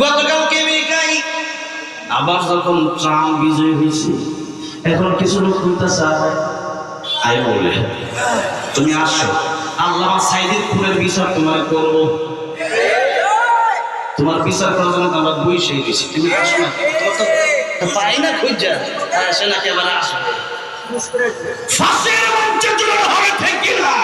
গতকালকে আমেরিকায় আবার যখন ট্রাম্প বিজয় হয়েছে এখন কিছু লোক বলতেছে আয় বলে তুমি আসো। আল্লাহ সাইদের ফুলের বিচার তোমার করব। তোমার বিচার করার জন্য আমরা বই সেই দিছি। তুমি আসো না পাই না খুঁজা আসে না। একেবারে আসো ফাঁসির মঞ্চে হবে ঠিক কিনা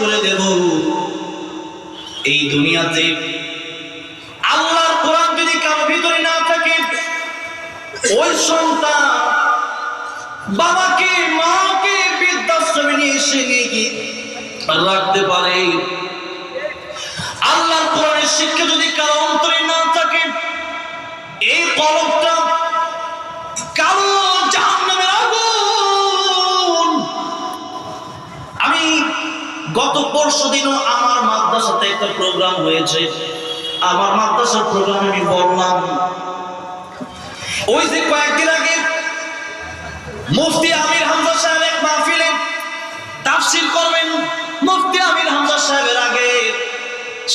করে দেব। এই দুনিয়াতে আল্লাহর কোরআন যদি কারও ভিতরে না থাকে, ওই সন্তান বাবাকে, মাকে বৃদ্ধাশ্রমে নিয়ে এসে নিয়ে গিয়ে রাখতে পারে। আল্লাহর কোরআনের শিক্ষা যদি কারও অন্তরে না থাকে, এই কলমটা গত পরশু দিনও আমার মাদ্রাসাতে একটা প্রোগ্রাম হয়েছে। আমার মাদ্রাসার প্রোগ্রামে আমি বললাম ওই যে কয়েকদিন আগে মুফতি আমির হামজা সাহেব এক মাহফিলে তাফসির করবেন।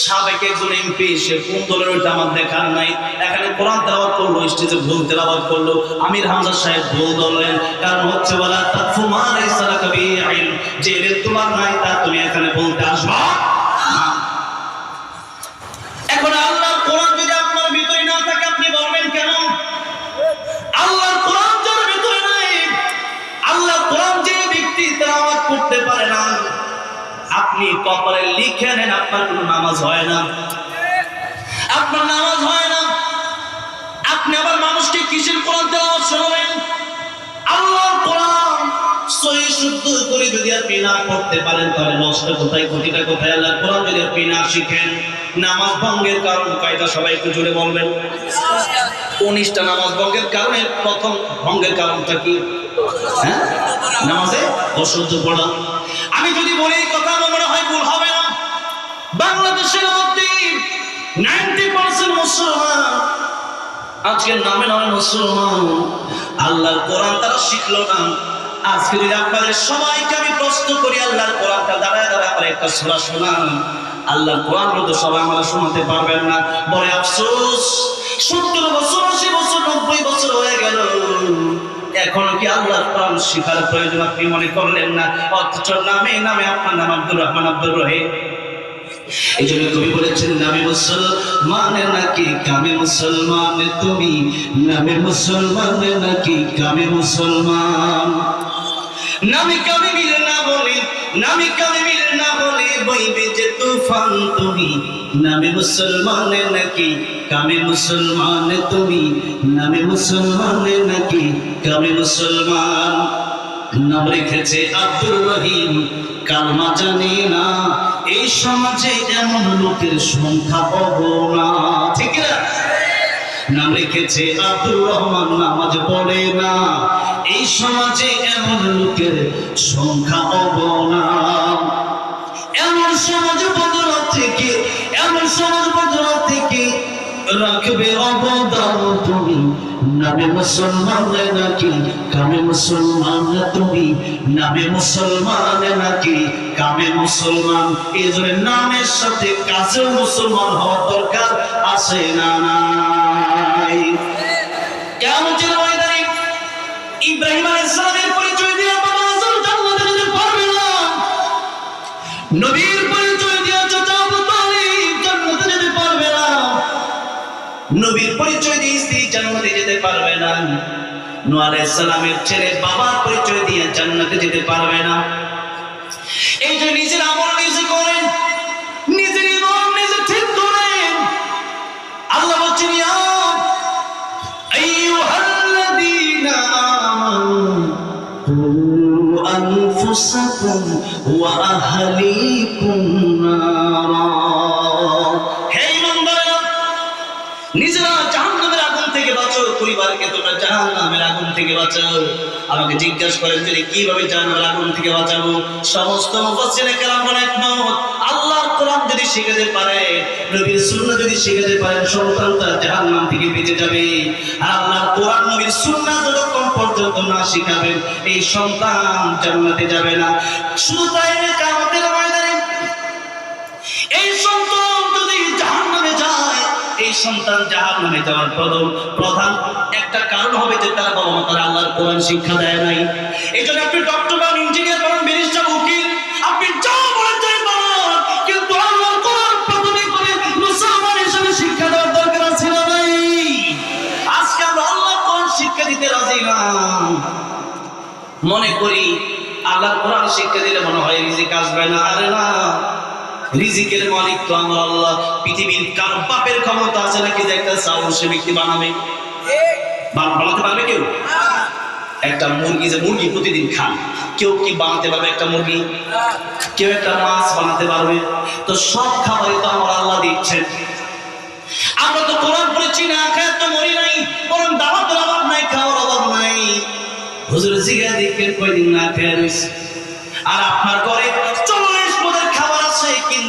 সাবেক একজন এমপি, সে কোন দলের ওইটা আমার দেখার নাই। এখানে কোরআন তেলাবাদ করল, স্টেজে ভুল তেলাবাদ করল, আমির হামজা সাহেব ভুল দলের কারণ হচ্ছে বলা তা তোমার এই সারা কবি আইন যে তোমার নাই, তা তুমি এখানে বলতে আসবা। আপনি কপালে লিখে নেন, আপনার কোনো নামাজ হয় না। আপনার নামাজ হয় না। আপনি আবার মানুষকে কিসের কোরআন তেলাওয়াত শোনাবেন? আল্লাহর কোরআন সহি শুদ্ধ করে যদি আপনি না পড়তে পারেন, তাহলে নষ্ট কোথায়, ক্ষতিটা কোথায়? আল্লাহর কোরআন যদি আপনি না শিখেন, নামাজ ভঙ্গের কারণ কয়টা সবাই একটু জোরে বলবেন। উনিশটা নামাজ ভঙ্গের কারণে, প্রথম ভঙ্গের কারণটা কি? হ্যাঁ? নামাজে অসহ্য পড়া। আমি যদি বলি বাংলাদেশের মধ্যে নাইনটি পার্সেন্ট মুসলমান। আজকে নামে নামে মুসলমান। আল্লাহর কোরআন তারা শিখলো না। আজকে যদি সবাইকে আমি প্রশ্ন করি, আল্লাহর কোরআনটা দাঁড়ায় দাঁড়ায় আমার একটা সোলা শোনান। আল্লাহর কোরআন তো সবাই আমরা শোনাতে পারবেন না। বড় আফসোস, সত্তর বছর, আশি বছর, নব্বই বছর হয়ে গেল। এখনও কি আল্লাহর কোরআন শিখার প্রয়োজন আপনি মনে করলেন না? অথচ নামে নামে আপনার নাম আব্দুর রহমান আব্দুর রহিম। এই জন্য কবি বলেছেন, নামে মুসলমান নাকি কামে মুসলমান? তুমি, নামে মুসলমান নাকি কামে মুসলমান? নামে কামে না বলে, নামে কামে না বলে বইবে যে তুফান তুমি। নামে নাকি কামে মুসলমান তুমি? নামে মুসলমান নাকি কামে মুসলমান? নাম রেখেছে আব্দুর রহিম। কালমা জানে না, এই সমাজে এমন লোকের সংখ্যা অগণা ঠিক না নাম রেখেছে আব্দুর রহমান, নামাজ পড়ে না। এই সমাজে এমন লোকের সংখ্যা অগণা এমন সমাজ বদলা থেকে, এমন সমাজ বদলা থেকে রাখবে অবদান তুমি। নামে মুসলমান নাকি? কামে মুসলমান তুমি? নামে মুসলমান নাকি? কামে মুসলমান? এই জন্য নামের সাথে কাছে মুসলমান হওয়ার দরকার আছে না নাই? কেমন ময়দানে? ইব্রাহিম আলাইহিস পরিচয় দিয়ে বাবা আজম জান্নাতে যেতে পারবে না। নবীর পরিচয় দিয়ে চাচা আবু তালিব জান্নাতে যেতে পারবে না। নবীর পরিচয় জান্নাতে যেতে পারবে না। নূহ আলাইহিস সালামের ছেলে বাবার পরিচয় দিয়ে জান্নাতে যেতে পারবে না। এই যে নিজের আমল নিজে করেন, নিজের ইমান নিজে ঠিক করেন। আল্লাহ বলছেন, ইয়া আইয়ুহাল্লাযীনা আমানু আনফুসাকুম ওয়া আহলিকুম নার। পরিবারকে তোমরা জাহান্নামের আগুন থেকে বাঁচাও। আমাকে জিজ্ঞাসা করেন যে কীভাবে জাহান্নামের আগুন থেকে বাঁচাবো? সমস্ত মুফাসসিরে কেরাম একমত। আল্লাহর কোরআন যদি শিখাতে পারে, নবীর সুন্নাহ যদি শিখাতে সন্তান তার জাহান্নাম থেকে বেঁচে যাবে। আর আল্লাহর কোরআন, নবীর সুন্নাহ যতক্ষণ পর্যন্ত না শিখাবেন, এই সন্তান জান্নাতে যাবে না। শুধু তাই নয় সন্তান জাহান্নামে যাওয়ার প্রথম, প্রধান একটা কারণ হবে যে তারা বাবা মা তারা আল্লাহর কোরআন শিক্ষা দেয় নাই। এই জন্য আপনি ডক্টর বান ইঞ্জিনিয়ার বান ব্যারিস্টার উকিল, আপনি যা বলেন তাই বলুন, কিন্তু আল্লাহর কোরআন প্রাথমিক করে মুসলমান হিসেবে শিক্ষা দেওয়ার দরকার না নাই? আজকে আমরা আল্লাহর কোরআন শিক্ষা দিতে রাজি না। মনে করি আল্লাহর কোরআন শিক্ষা দিলে মনে হয় রিজিক আসবে না, আরে না। রিজিকের মালিক তো আমার আল্লাহ। পৃথিবীর কার বাপের ক্ষমতা আছে নাকি যে একটা চাউল সে ব্যক্তি বানাবে? বান- বানাতে পারবে কেউ? একটা মুরগি যে মুরগি প্রতিদিন খান কেউ কি বানাতে পারবে একটা মুরগি? কেউ একটা মাছ বানাতে পারবে? তো সব খাবারই তো আমার আল্লাহ দিচ্ছেন। আমরা তো কোরআন পড়েছি না খায় তো মরি নাই, বরং দাওয়াতের অভাব নাই, খাওয়ার অভাব নাই। হুজুর জিগা দেখবেন কয়দিন না খেয়ে আর আপনার ঘরে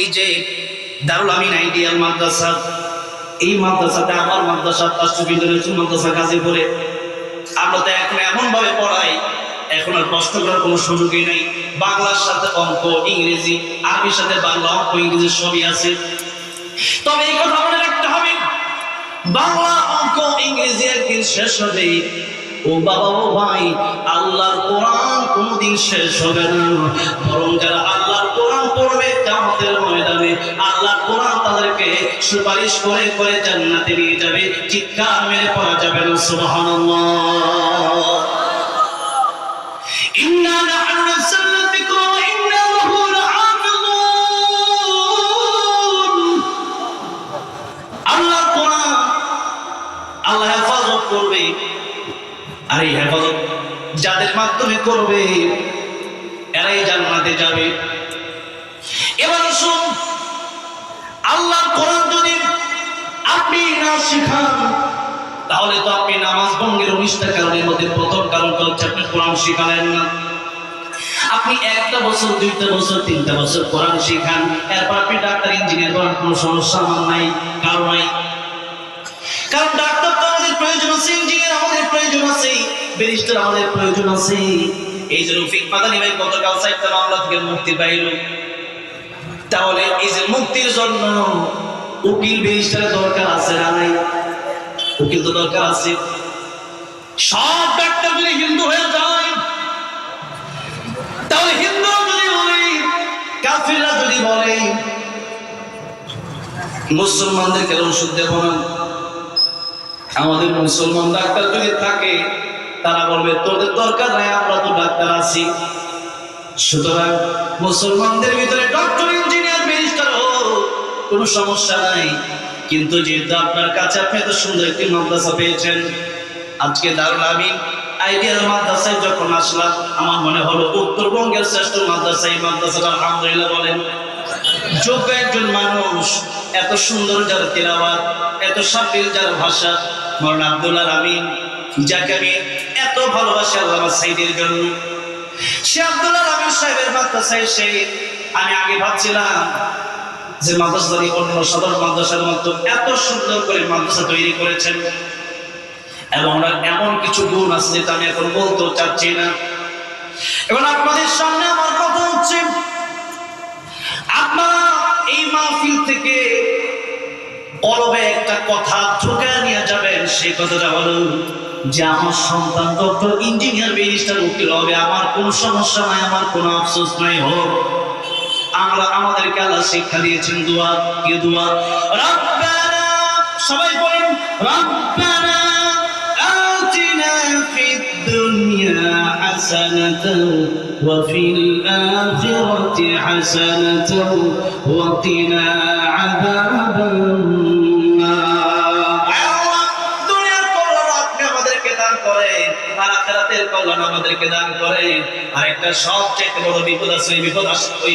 এই যে দারুল আমিন আইডিয়াল মাদ্রাসা, এই মাদ্রাসাতে আমার মাদ্রাসা ইন্টারন্যাশনাল মাদ্রাসা কাজে পড়ে। আমরা তো এখন এমন ভাবে পড়াই, এখন আর কষ্ট করার কোনো সুযোগই নেই। বাংলার সাথে অঙ্ক, ইংরেজি, আরবির সাথে বাংলা, অঙ্ক, ইংরেজি সবই আছে। তবে এই কথা মনে রাখতে হবে, বাংলা, অঙ্ক, ইংরেজি একদিন শেষ হবে। ও বাবা, ও ভাই, আল্লাহর কোরআন কোনোদিন শেষ হবে না। বরং যারা আল্লাহর কোরআন পড়বে কামতের ময়দানে আল্লাহ কোরআন তাদেরকে সুপারিশ করে করে জান্নাতে নিয়ে যাবে, চিৎকার মেরে পড়া যাবে না, সুবহানাল্লাহ। আল্লাহ আল্লাহ করবে। আর এই হেফাজত যাদের মাধ্যমে করবে, এরাই জান্নাতে যাবে। শিখান। তাহলে তো আপনি নামাজ ভঙ্গের উনিশটা কারণের মধ্যে প্রথম কারণটা হচ্ছে আপনি কোরআন শিখালেন না। আপনি একটা বছর, দুইটা বছর, তিনটা বছর কোরআন শিখান। এরপর আপনি ডাক্তার, ইঞ্জিনিয়ার করার কোনো সমস্যা আমার নাই, কারও নাই। কারণ ডাক্তার তো আমাদের প্রয়োজন আছে, ইঞ্জিনিয়ার আমাদের প্রয়োজন আছে, ব্যারিস্টার আমাদের প্রয়োজন আছে। এই যে রফিক মাদানি ভাই গতকাল সাইটটা মামলা থেকে মুক্তি পাইল। তাহলে এই যে মুক্তির জন্য উকিল ব্যারিস্টারের দরকার আছে নাই? উকিল তো দরকার আছে। সব ডাক্তার যদি হিন্দু হয়ে যায়, তাহলে হিন্দু যদি বলে, কাফিররা যদি বলে, মুসলমানদের কেন ওষুধ দেব না? আমাদের মুসলমান ডাক্তার যদি থাকে, তারা বলবে, তোদের দরকার নাই, আমরা তো ডাক্তার আছি। সুতরাং মুসলমানদের ভিতরে ডক্টর ইঞ্জিনিয়ার ব্যারিস্টার হোক কোনো সমস্যা নাই। কিন্তু যেহেতু আপনার কাছে আপনি এত সুন্দর একটি মাদ্রাসা পেয়েছেন, আজকে দারুল আমিন আইডিয়াল মাদ্রাসায় যখন আসলাম, আমার মনে হলো উত্তরবঙ্গের শ্রেষ্ঠ মাদ্রাসা এই মাদ্রাসাটা আলহামদুলিল্লাহ বলেন। যোগ্য একজন মানুষ, এত সুন্দর যার তেলাওয়াত, এত সাবিল যার ভাষা মরণ আব্দুল্লাহ আমিন, যাকে আমি এত ভালোবাসি আল্লাহ সাইদের জন্য। সে আব্দুল্লাহ আমিন সাহেবের মাদ্রাসায় এসে আমি আগে ভাবছিলাম যে মাদ্রাসারি অন্য সদর মাদ্রাসার মতো এত সুন্দর করে মাদ্রাসা তৈরি করেছেন। এবং ওনার এমন কিছু গুণ আছে যেটা আমি এখন বলতেও চাচ্ছি না। এবং আপনাদের সামনে আমার কথা হচ্ছে, আপনারা এই মাহফিল থেকে কলবে একটা কথা ঢুকে নিয়ে যাবেন সেই কথাটা হলো যে আমার সন্তান ডক্টর, ইঞ্জিনিয়ার মিনিস্টার উকিল হবে, আমার কোনো সমস্যা নাই, আমার কোনো আফসোস নাই, হোক। আমরা আমাদেরকে আল্লাহ শিক্ষা দিয়েছেন দোয়া। কি দোয়া? রব্বানা, সবাই বলেন, রব্বানা আতিনা ফিদ দুনিয়া হাসানাতাও ওয়া ফিল আখিরাতি হাসানাতাও ওয়া কিনা আযাবান আমাদেরকে দান করে আর একটা সবচেয়ে বড় বিপদ আছে বিপদ আসে ওই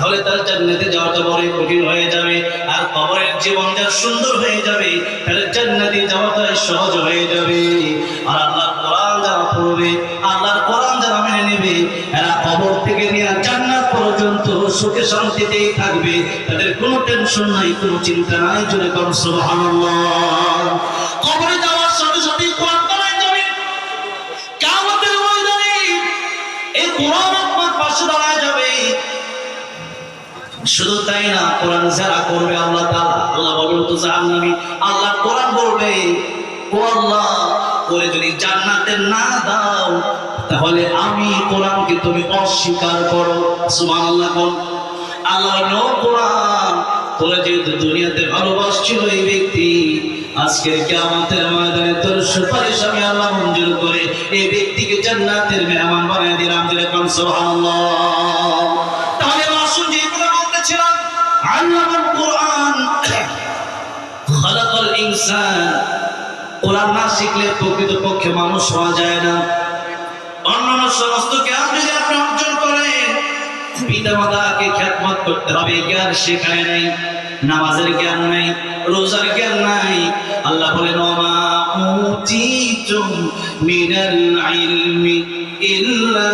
তাহলে তার জান্নাতে যাওয়াটা বড় কঠিন হয়ে যাবে, আর কবরের জীবন যা সুন্দর হয়ে যাবে, তাহলে জান্নাতে যাওয়াটা সহজ হয়ে যাবে। আর আল্লাহ কোরআন যারা পড়বে, আল্লাহর কোরআন যারা মেনে নেবে, এরা কবর থেকে নিয়ে জান্নাত পর্যন্ত সুখে শান্তিতেই থাকবে, তাদের কোনো টেনশন নাই, কোনো চিন্তা নাই, জোরে কর সুবহানাল্লাহ। শুধু তাই না, কোরআন যারা করবে, আল্লাহ তাআলা, আল্লাহ বলুন তো জাহান্নামী আল্লাহ কোরআন বলবে, ও আল্লাহ করে যদি জান্নাতে না দাও, তাহলে আমি কোরআনকে তুমি অস্বীকার করো। সুবহানাল্লাহ কোন আল্লাহ নো কোরআন, তোরা যেহেতু দুনিয়াতে ভালোবাসছিল এই ব্যক্তি, আজকের কিয়ামতের ময়দানে তোর সুপারিশ আমি আল্লাহ মঞ্জুর করে এই ব্যক্তিকে জান্নাতের মেহমান বানিয়ে দিলাম, যেরকম যে কথা বলতেছিলাম আল্লামাল কোরআন খালাকাল ইনসান। কোরআন না শিখলে প্রকৃতপক্ষে মানুষ হওয়া যায় না। অন্যান্য সমস্ত জ্ঞান যদি আপনি অর্জন করেন পিতা মাতাকে খ্যাতমত করতে হবে জ্ঞান শেখায় নাই, নামাজের জ্ঞান নাই, রোজার জ্ঞান নাই। আল্লাহ বলেন, ওমা উতিতুম মিনাল ইলমি ইল্লা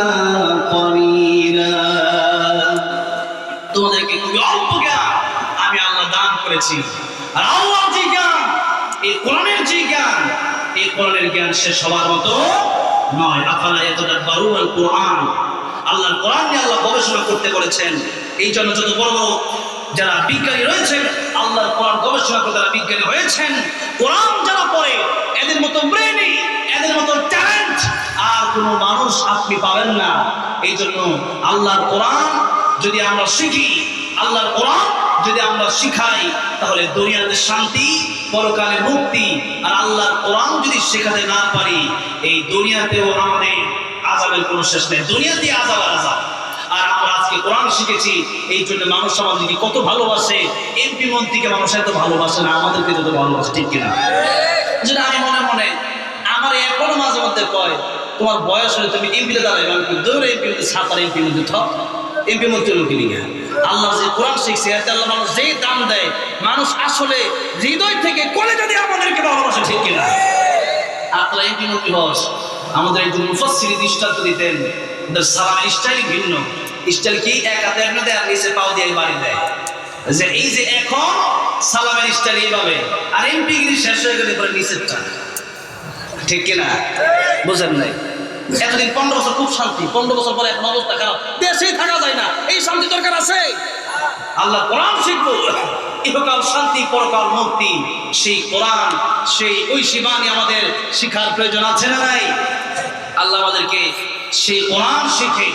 করেছি। আর আল্লাহর যে জ্ঞান, এই কোরআনের যে জ্ঞান, এই কোরআনের জ্ঞান শেষ হওয়ার মতো নয়। আফালা ইয়াতাদাব্বারুন আল কোরআন আল্লাহর কোরআন নিয়ে আল্লাহ গবেষণা করতে বলেছেন এই জন্য যত বড় বড় যারা বিজ্ঞানী রয়েছেন, আল্লাহর কোরআন গবেষণা করে তারা বিজ্ঞানী হয়েছেন। কোরআন যারা পড়ে, এদের মতো ব্রেনি এদের মতো ট্যালেন্ট আর কোনো মানুষ আপনি পাবেন না। এই জন্য আল্লাহর কোরআন যদি আমরা শিখি, আল্লাহর কোরআন যদি আমরা শিখাই, তাহলে দুনিয়াতে শান্তি, পরকালে মুক্তি, আর আল্লাহর কোরআন যদি শেখাতে না পারি, এই দুনিয়াতেও আমাদের আজাবের কোনো শেষ নেই। দুনিয়াতে আজাব আর আজাব আর আমরা আজকে কোরআন শিখেছি, এই জন্য মানুষ আমাদেরকে কত ভালোবাসে। এমপি মন্ত্রীকে মানুষ এত ভালোবাসে না, আমাদেরকে যত ভালোবাসে, ঠিক কিনা? যেটা আমি মনে মনে, আমার এখনও মাঝে মধ্যে কয়, তোমার বয়স হলে তুমি এমপিতে দাঁড়াবে আমি দৌড়ে এমপি মধ্যে সাঁতার এমপি মধ্যে থক এমপি মন্ত্রী লোকে নিয়ে আল্লাহ যে কোরআন শিখছে, এতে আল্লাহ মানুষ যেই দাম দেয়, মানুষ আসলে হৃদয় থেকে কোলে যদি আমাদেরকে ভালোবাসে, ঠিক কিনা? আপনারা এমপি মন্ত্রী হস? আমাদের একজন মুফাসসির দৃষ্টান্ত দিতেন সালামের স্টাইল ভিন্ন। স্টাইল কি? এক হাতে এক দেয় আর নিচে পাও দিয়ে বাড়ি দেয়। যে এই যে এখন, সালামের স্টাইল এইভাবে। আর এমপি শেষ হয়ে গেলে পরে নিচেরটা। ঠিক কিনা? বুঝেন নাই? এতদিন পনেরো বছর খুব শান্তি, পনেরো বছর পরে এখন অবস্থা খারাপ। দেশেই থাকা যায় না, এই শান্তি দরকার আছে? আল্লাহ কোরআন শিখব। ইহকাল শান্তি, পরকাল মুক্তি। সেই কোরআন, সেই ওই শিবানী আমাদের শিখার প্রয়োজন আছে না নাই? আল্লাহ আমাদেরকে সেই কোরআন শিখে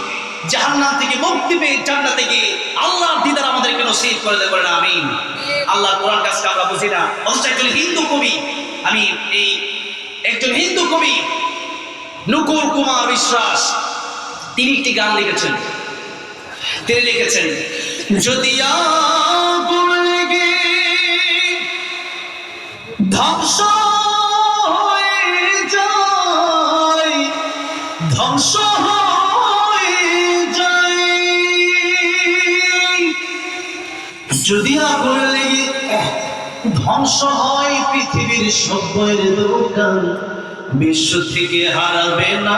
জাহান্নাম থেকে মুক্তি পেয়ে জান্নাতে গিয়ে আল্লাহর দিদার আমাদেরকে নসিব করে দেবে না আমিন। আল্লাহ কোরআন কাজকে আমরা বুঝি না। অথচ একজন হিন্দু কবি, আমি এই একজন হিন্দু কবি নুকুর কুমার বিশ্বাস, তিনি একটি গান লিখেছেন। তিনি লিখেছেন, যদি ধ্বংস হয়ে ধ্বংস হয়ে যদি আগুন লেগে ধ্বংস হয় পৃথিবীর সভ্যের দোকান বিশ্ব থেকে হারাবে না।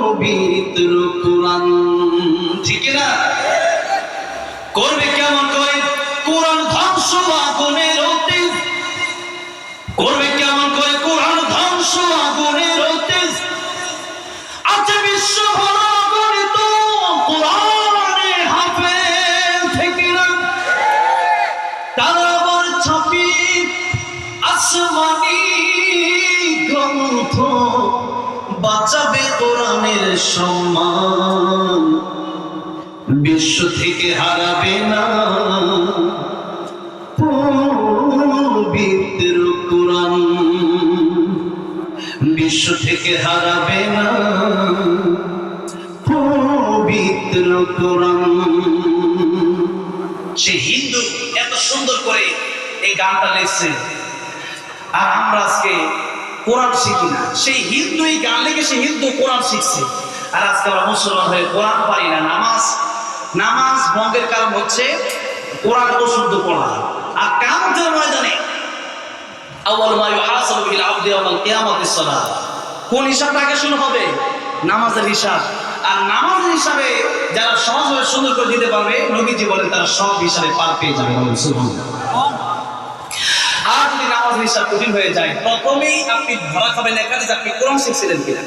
পবিত্র কোরআন। ঠিক না? করবে কেমন করে? কোরআন ধ্বংস, আগুনের অতীত। করবে আসমানি গ্রন্থ বাঁচাবে কোরআনের সম্মান। বিশ্ব থেকে হারাবে না। পবিত্র কোরআন। বিশ্ব থেকে হারাবে না। পবিত্র কোরআন। সে হিন্দু এত সুন্দর করে এই গানটা লিখছে। আর আমরা আজকে কোরআন শিখি না। সেই হিন্দু এই গান লিখে সে হিন্দু কোরআন শিখছে। আর আজকে আমরা মুসলমান হয়ে কোরআন পারি না, নামাজ নামাজ বন্ধের কারণ হচ্ছে কোরআন অশুদ্ধ পড়া। আর কামতের ময়দানে আউয়াল মা ইউহাসাবু বিল আবদি ইয়াওমাল কিয়ামাতিস সালাত কোন হিসাবটা আগে শুরু হবে? নামাজের হিসাব। আর নামাজের হিসাবে যারা সহজভাবে সুন্দর করে দিতে পারবে, নবীজি বলেন তারা সব হিসাবে পার পেয়ে যাবে। সুবহানাল্লাহ। আর যদি নামাজ হিসাব কঠিন হয়ে যায়, প্রথমেই আপনি ধরা খাবেন এখানে যে আপনি কোরআন শিখছিলেন কিনা।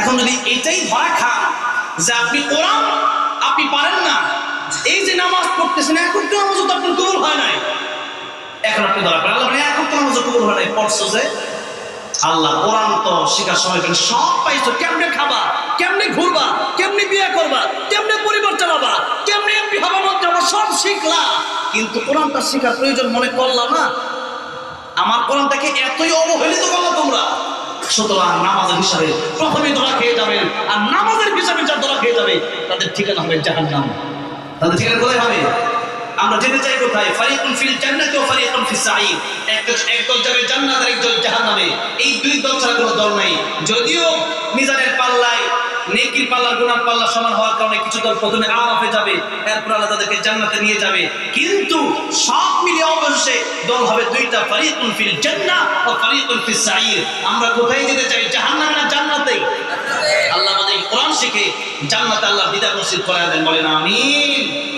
এখন যদি এটাই ধরা খান যে আপনি কোরআন আপনি পারেন না, এই যে নামাজ পড়তেছেন এখন তো নামাজ তো আপনার কবুল হয় নাই। এখন আপনি ধরা পড়েন এখন তো নামাজ কবুল হয় নাই, পড়ছো যে আল্লাহ কোরআন তো শেখার সময় পেলে সব পাইছো। কেমনে খাবা? কেমনে ঘুরবা? কেমনে বিয়ে করবা? কেমনে পরিবার চালাবা কেমনে এমপি হবা মন্ত্রী সব শিখলা। কিন্তু কোরআনটা শেখার প্রয়োজন মনে করলা না। আমার কোরআনটাকে এতই অবহেলিত করল তোমরা। সুতরাং নামাজের হিসাবে প্রথমে ধরা খেয়ে যাবেন আর নামাজের হিসাবে যা ধরা খেয়ে যাবে, তাদের ঠিকানা হবে জাহান্নাম। তাদের ঠিকানা কোথায় হবে? আমরা যেতে চাই কোথায়? ফারিকুন ফিল জান্নাতি ওয়া ফারিকুন ফিস সাঈদ। একদল একদল যাবে জান্নাত আর একদল জাহান্নামে। এই দুই দল ছাড়া কোনো দল নাই। যদিও মিজানের পাল্লায়, নেকির পাল্লা গুনার পাল্লা সমান হওয়ার কারণে কিছু দল প্রথমে আরাফে যাবে, এরপর আল্লাহ তাদেরকে জান্নাতে নিয়ে যাবে। কিন্তু সব মিলিয়ে অবশেষে দল হবে দুইটা, ফারিকুন ফিল জান্নাহ ও ফারিকুন ফিস সাঈদ। আমরা কোথায় যেতে চাই? জাহান্নামে না জান্নাতে? আল্লাহ আমাদের কোরআন শিখে জান্নাতে আল্লাহ বিদা নসিব করে দেন। বলেন, আমিন।